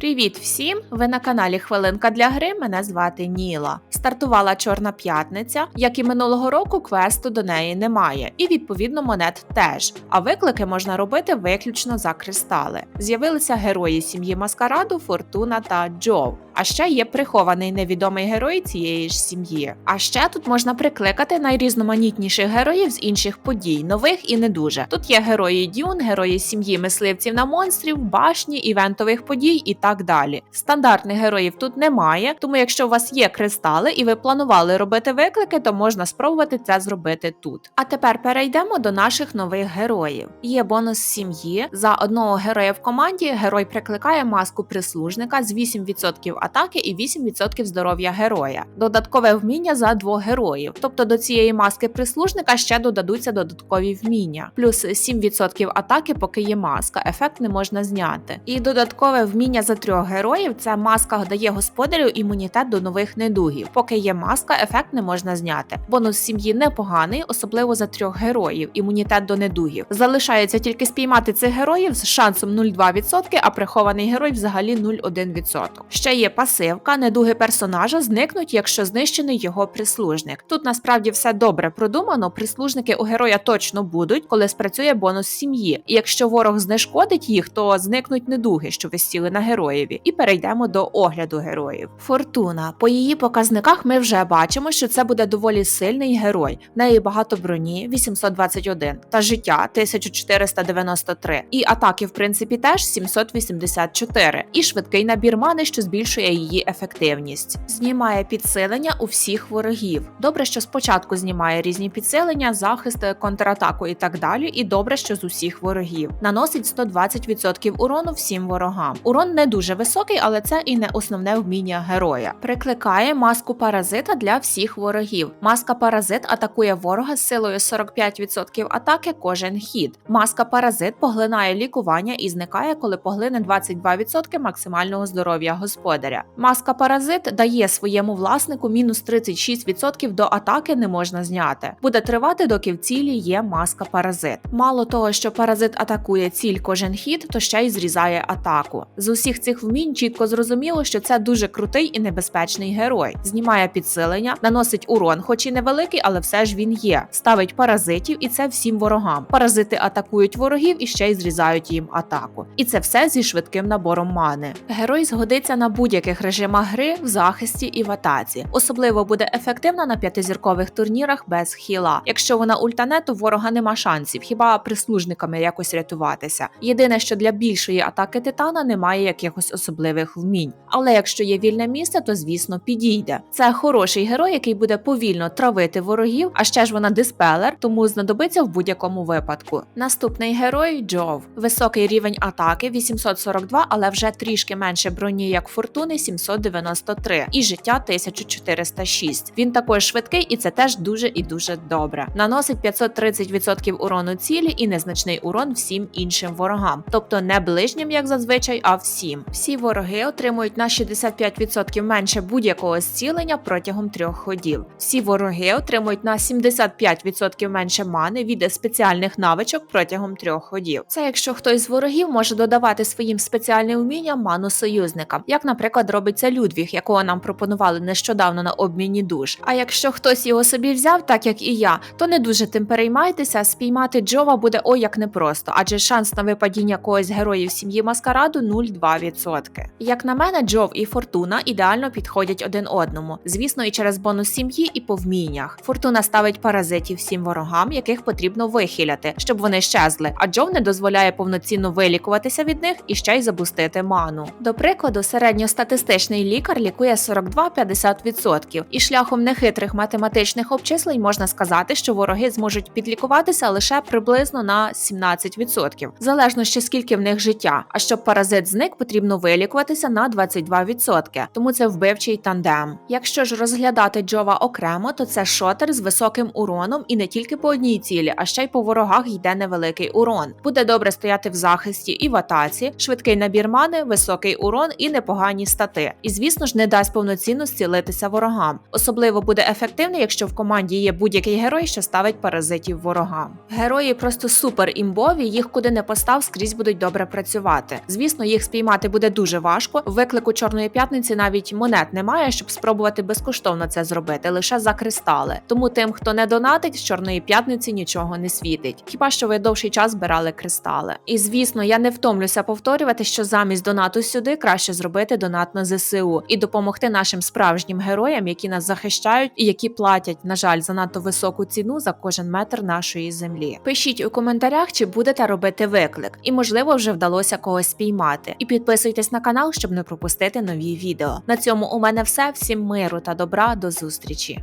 Привіт всім! Ви на каналі Хвилинка для гри. Мене звати Ніла. Стартувала Чорна п'ятниця, як і минулого року, квесту до неї немає, і відповідно монет теж. А виклики можна робити виключно за кристали. З'явилися герої сім'ї Маскараду, Фортуна та Джов. А ще є прихований невідомий герой цієї ж сім'ї. А ще тут можна прикликати найрізноманітніших героїв з інших подій, нових і не дуже. Тут є герої Дюн, герої сім'ї мисливців на монстрів, башні, івентових подій і так далі. Стандартних героїв тут немає, тому якщо у вас є кристали і ви планували робити виклики, то можна спробувати це зробити тут. А тепер перейдемо до наших нових героїв. Є бонус сім'ї. За одного героя в команді герой прикликає маску прислужника з 8% атаки і 8% здоров'я героя. Додаткове вміння за двох героїв. Тобто до цієї маски прислужника ще додадуться додаткові вміння. Плюс 7% атаки, поки є маска, ефект не можна зняти. І додаткове вміння за трьох героїв це маска дає господарю імунітет до нових недугів. Поки є маска, ефект не можна зняти. Бонус сім'ї непоганий, особливо за трьох героїв. Імунітет до недугів. Залишається тільки спіймати цих героїв з шансом 0,2%, а прихований герой взагалі 0,1%. Ще є пасивка, недуги персонажа зникнуть, якщо знищений його прислужник. Тут насправді все добре продумано. Прислужники у героя точно будуть, коли спрацює бонус сім'ї. І якщо ворог знешкодить їх, то зникнуть недуги, що висіли на героєві. І перейдемо до огляду героїв. Фортуна. По її показниках ми вже бачимо, що це буде доволі сильний герой. В неї багато броні 821 та життя 1493. І атаки, в принципі, теж 784. І швидкий набір мани, що збільшує її ефективність. Знімає підсилення у всіх ворогів. Добре, що спочатку знімає різні підсилення, захист, контратаку і так далі. І добре, що з усіх ворогів. Наносить 120% урону всім ворогам. Урон не дуже високий, але це і не основне вміння героя. Прикликає маску паразита для всіх ворогів. Маска паразит атакує ворога з силою 45% атаки кожен хід. Маска паразит поглинає лікування і зникає, коли поглине 22% максимального здоров'я господаря. Маска паразит дає своєму власнику мінус 36% до атаки не можна зняти. Буде тривати, доки в цілі є маска паразит. Мало того, що паразит атакує ціль кожен хід, то ще й зрізає атаку. З усіх цих вмінь чітко зрозуміло, що це дуже крутий і небезпечний герой. Знімає підсилення, наносить урон, хоч і невеликий, але все ж він є. Ставить паразитів, і це всім ворогам. Паразити атакують ворогів і ще й зрізають їм атаку. І це все зі швидким набором мани. Герой згодиться на будь-яких режимах гри в захисті і в атаці. Особливо буде ефективна на п'ятизіркових турнірах без хіла. Якщо вона ультане, то ворога нема шансів, хіба прислужниками якось рятуватися. Єдине, що для більшої атаки титана немає якихось особливих вмінь. Але якщо є вільне місце, то звісно підійде. Це хороший герой, який буде повільно травити ворогів, а ще ж вона диспелер, тому знадобиться в будь-якому випадку. Наступний герой Джов. Високий рівень атаки 842, але вже трішки менше броні, як фортуни 793 і життя 1406. Він також швидкий, і це теж дуже і дуже добре. Наносить 530% урону цілі і незначний урон всім іншим ворогам, тобто не ближнім, як зазвичай, а всім. Всі вороги отримують на 65% менше будь-якого зцілення протягом трьох ходів. Всі вороги отримують на 75% менше мани від спеціальних навичок протягом трьох ходів. Це якщо хтось з ворогів може додавати своїм спеціальним вмінням ману союзникам, як, наприклад, робить це Людвіг, якого нам пропонували нещодавно на обміні душ. А якщо хтось його собі взяв, так як і я, то не дуже тим переймайтеся. Спіймати Джова буде ой як непросто, адже шанс на випадіння когось героїв сім'ї маскараду 0,2%. Як на мене, Джов і Фортуна ідеально підходять один одному. Звісно, і через бонус сім'ї, і по вміннях. Фортуна ставить паразитів всім ворогам, яких потрібно вихиляти, щоб вони щезли. А Джов не дозволяє повноцінно вилікуватися від них і ще й запустити ману. До прикладу, середньостатистичний лікар лікує 42-50%, і шляхом нехитрих математичних обчислень можна сказати, що вороги зможуть підлікуватися лише приблизно на 17%, залежно ще скільки в них життя. А щоб паразит зник, потрібно вилікуватися на 22%, тому це вбивчий тандем. Якщо ж розглядати Джова окремо, то це шотер з високим уроном і не тільки по одній цілі, а ще й по ворогах йде невеликий урон. Буде добре стояти в захисті і в атаці, швидкий набір мани, високий урон і непогані стати. І звісно ж не дасть повноцінно зцілитися ворогам. Особливо буде ефективно, якщо в команді є будь-який герой, що ставить паразитів ворогам. Герої просто супер імбові, їх куди не постав, скрізь будуть добре працювати. Звісно, їх спіймати буде дуже важко. Виклику Чорної п'ятниці навіть монет немає, щоб спробувати безкоштовно це зробити, лише за кристали. Тому тим, хто не донатить, з Чорної п'ятниці нічого не світить. Хіба що ви довший час збирали кристали? І звісно, я не втомлюся повторювати, що замість донату сюди краще зробити донат на ЗСУ і допомогти нашим справжнім героям, які нас захищають і які платять, на жаль, занадто високу ціну за кожен метр нашої землі. Пишіть у коментарях, чи будете робити виклик, і можливо вже вдалося когось спіймати. І підписуйтесь на канал, щоб не пропустити нові відео. На цьому у мене все. Всім миру та добра. До зустрічі.